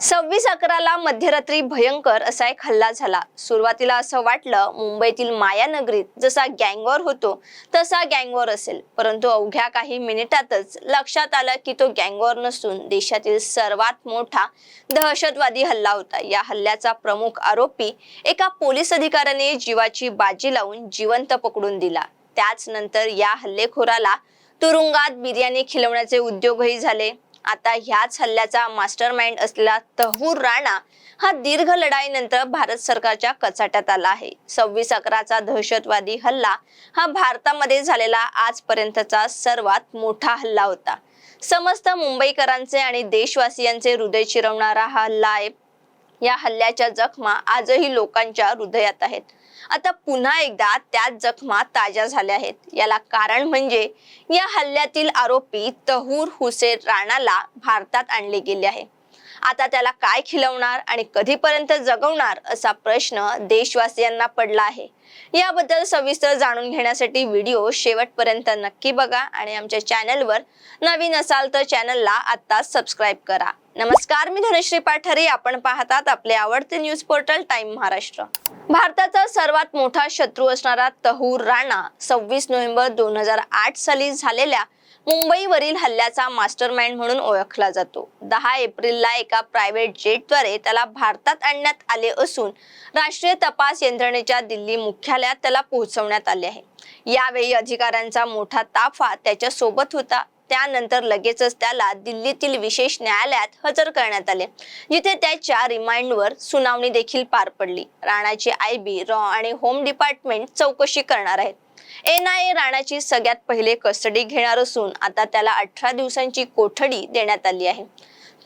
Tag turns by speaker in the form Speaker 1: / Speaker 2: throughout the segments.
Speaker 1: सव्वीस अकराला मध्यरात्री भयंकर असा एक हल्ला झाला. सुरुवातीला असं वाटलं मुंबईतील मायानगरीत जसा गँगवॉर होतो तसा गँगवॉर असेल. परंतु अवघ्या काही मिनिटातच लक्षात आलं की तो गँगवॉर नसून देशातील सर्वात मोठा दहशतवादी हल्ला होता. या हल्ल्याचा प्रमुख आरोपी एका पोलीस अधिकाऱ्याने जीवाची बाजी लावून जिवंत पकडून दिला. त्याच नंतर या हल्लेखोराला तुरुंगात बिर्याणी खिलवण्याचे उद्योगही झाले. आता ह्याच हल्ल्याचा मास्टर माइंड असलेला तहूर राणा हा दीर्घ लढाईनंतर भारत सरकारच्या कचाट्यात आला आहे. सव्वीस अकराचा दहशतवादी हल्ला हा भारतामध्ये झालेला आजपर्यंतचा सर्वात मोठा हल्ला होता. समस्त मुंबईकरांचे आणि देशवासियांचे हृदय चिरवणारा हा हल्ला आहे या हल्ल्याच्या जखमा आजही लोकांच्या हृदयात आहेत. आता पुन्हा एकदा त्याच जखमा ताज्या झाल्या आहेत. याला कारण म्हणजे या हल्ल्यातील आरोपी तहूर हुसेन राणाला भारतात आणले गेले आहे. आता त्याला काय खिलवणार आणि कधीपर्यंत जगवणार असा प्रश्न देशवासियांना पडला आहे. याबद्दल सविस्तर जाणून घेण्यासाठी व्हिडिओ शेवटपर्यंत नक्की बघा आणि आमच्या चॅनलवर नवीन असाल तर चॅनलला आत्ताच सबस्क्राईब करा. नमस्कार मी धनश्री पाठारे. आपण पाहतात आपले आवडते न्यूज पोर्टल टाइम महाराष्ट्र भारताचा सर्वात मोठा शत्रू असणारा तहूर राणा सव्वीस नोव्हेंबर दोन हजार आठ साली झालेल्या मुंबईवरील हल्ल्याचा मास्टर माइंड म्हणून ओळखला जातो. दहा एप्रिलला एका प्रायव्हेट जेटद्वारे त्याला भारतात आणण्यात आले असून राष्ट्रीय तपास यंत्रणेच्या दिल्ली मुख्यालयात त्याला पोहोचवण्यात आले आहे. यावेळी अधिकाऱ्यांचा मोठा ताफा त्याच्या सोबत होता. त्यानंतर लगेचच त्याला दिल्लीतील विशेष न्यायालयात हजर करण्यात आले जिथे त्याच्या रिमाइंडवर सुनावणी देखील पार पडली. राणाची आय बी रॉ आणि होम डिपार्टमेंट चौकशी करणार आहेत. एन आय ए राणाची सगळ्यात पहिले कस्टडी घेणार असून आता त्याला अठरा दिवसांची कोठडी देण्यात आली आहे.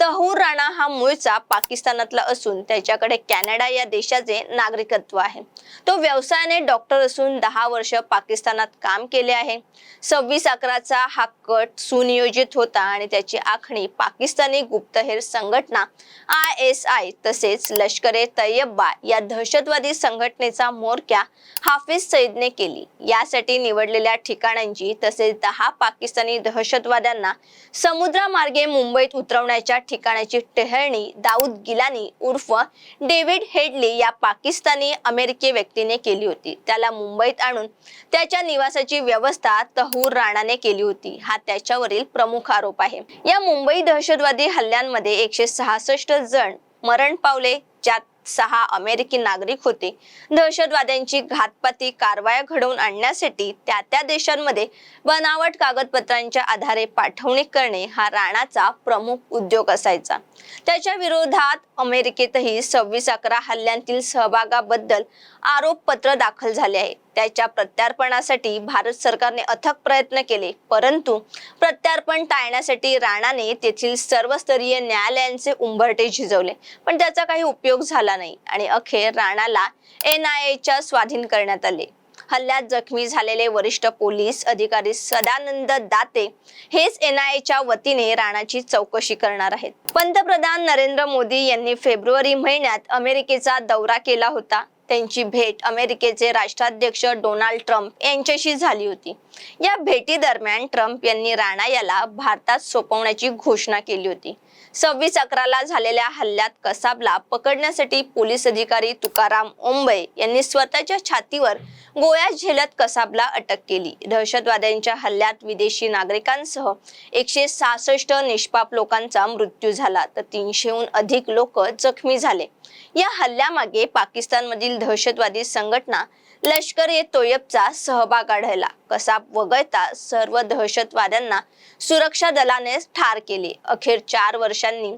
Speaker 1: तहूर राणा हा मूळचा पाकिस्तानातला असून त्याच्याकडे कॅनडा या देशाचे नागरिकत्व आहे. तो व्यवसायाने डॉक्टर असून दहा वर्ष पाकिस्तानात काम केले आहे. सव्वीस अकराचा हा कट सुनियोजित होता आणि त्याची आखणी पाकिस्तानी गुप्तहेर संघटना आय एस आय तसेच लष्करे ए तय्यबा या दहशतवादी संघटनेचा मोरक्या हाफिज सईदने केली. यासाठी निवडलेल्या ठिकाणांची तसेच दहा पाकिस्तानी दहशतवाद्यांना समुद्रामार्गे मुंबईत उतरवण्याच्या ठिकाणाची टेहळणी दाऊद गिलानी उर्फ डेव्हिड हेडली या पाकिस्तानी अमेरिकी व्यक्तीने केली होती. त्याला मुंबईत आणून त्याच्या निवासाची व्यवस्था तहूर राणाने केली होती. हा त्याच्यावरील प्रमुख आरोप आहे. या मुंबई दहशतवादी हल्ल्यांमध्ये एकशे सहासष्ट जण मरण पावले ज्यात सहा अमेरिकी नागरिक होते. दहशतवाद्यांची घातपाती कारवाया घडवून आणण्यासाठी त्या त्या देशांमध्ये बनावट कागदपत्रांच्या आधारे पाठवणी करणे हा राणाचा प्रमुख उद्योग असायचा. त्याच्या विरोधात अमेरिकेतही सव्वीस अकरा हल्ल्यांतील सहभागाबद्दल आरोपपत्र दाखल झाले आहे. त्याच्या प्रत्यार्पणासाठी भारत सरकारने अथक प्रयत्न केले. परंतु प्रत्यार्पण टाळण्यासाठी राणाने तेथील सर्वस्तरीय न्यायालयांचे उंबरटे झिजवले. पण त्याचा काही उपयोग झाला नाही आणि अखेर राणाला एन आय एच्या स्वाधीन करण्यात आले. हल्ल्यात जखमी झालेले वरिष्ठ पोलीस अधिकारी सदानंद दाते हेच एनआयएच्या वतीने राणाची चौकशी करणार आहेत. पंतप्रधान नरेंद्र मोदी यांनी फेब्रुवारी महिन्यात अमेरिकेचा दौरा केला होता. त्यांची भेट अमेरिकेचे राष्ट्राध्यक्ष डोनाल्ड ट्रम्प यांच्याशी झाली होती. या भेटी दरम्यान ट्रम्प यांनी राणा याला भारतात सोपवण्याची घोषणा केली होती. सव्वीस अकराला झालेल्या हल्ल्यात कसाबला पकडण्यासाठी पोलीस अधिकारी तुकाराम ओंबे यांनी स्वतःच्या छातीवर गोया झेलत कसाबला अटक केली. दहशतवाद्यांच्या हल्ल्यात विदेशी नागरिकांसह एकशे सहासष्ट निष्पाप लोकांचा मृत्यू झाला तर तीनशेहून अधिक लोक जखमी झाले. या हल्ल्यामागे पाकिस्तानमधील दहशतवादी संघटना लष्कर ए तोयबचा सहभाग आढळला. कसाब वगळता सर्व दहशतवाद्यांना सुरक्षा दलाने ठार केले. अखेर चार वर्षांनी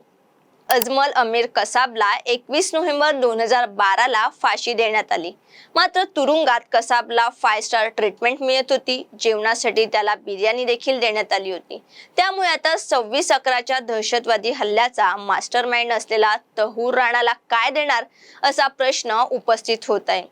Speaker 1: अजमल अमीर कसाबला एकवीस नोव्हेंबर दोन हजार बाराला फाशी देण्यात आली. मात्र तुरुंगात कसाबला फाय स्टार ट्रीटमेंट मिळत होती. जेवणासाठी त्याला बिर्याणी देखील देण्यात आली होती. त्यामुळे आता सव्वीस अकराच्या दहशतवादी हल्ल्याचा मास्टर माइंड असलेला तहूर राणाला काय देणार असा प्रश्न उपस्थित होत आहे.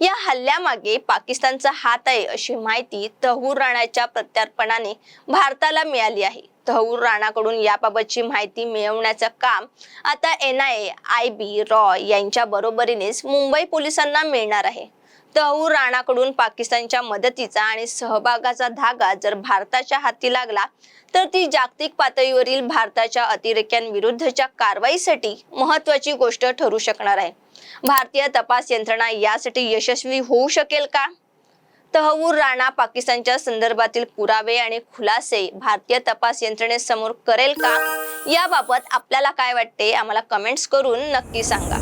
Speaker 1: या हल्ल्यामागे पाकिस्तानचा हात आहे अशी माहिती तहूर राणाच्या प्रत्यार्पणाने भारताला मिळाली आहे. तहूर राणाकडून याबाबतची माहिती मिळवण्याचं काम आता N I A I B Roy यांच्या बरोबरीनेच मुंबई पोलिसांना मिळणार आहे. तहूर राणाकडून पाकिस्तानच्या मदतीचा आणि सहभागाचा धागा जर भारताच्या हाती लागला तर ती जागतिक पातळीवरील भारताच्या अतिरेक्यांविरुद्धच्या कारवाईसाठी महत्वाची गोष्ट ठरू शकणार आहे. भारतीय तपास यंत्रणा यासाठी यशस्वी होऊ शकेल का? तहवूर राणा पाकिस्तानच्या संदर्भातील पुरावे आणि खुलासे भारतीय तपास यंत्रणेसमोर करेल का? याबाबत आपल्याला काय वाटते? आम्हाला कमेंट्स करून नक्की सांगा.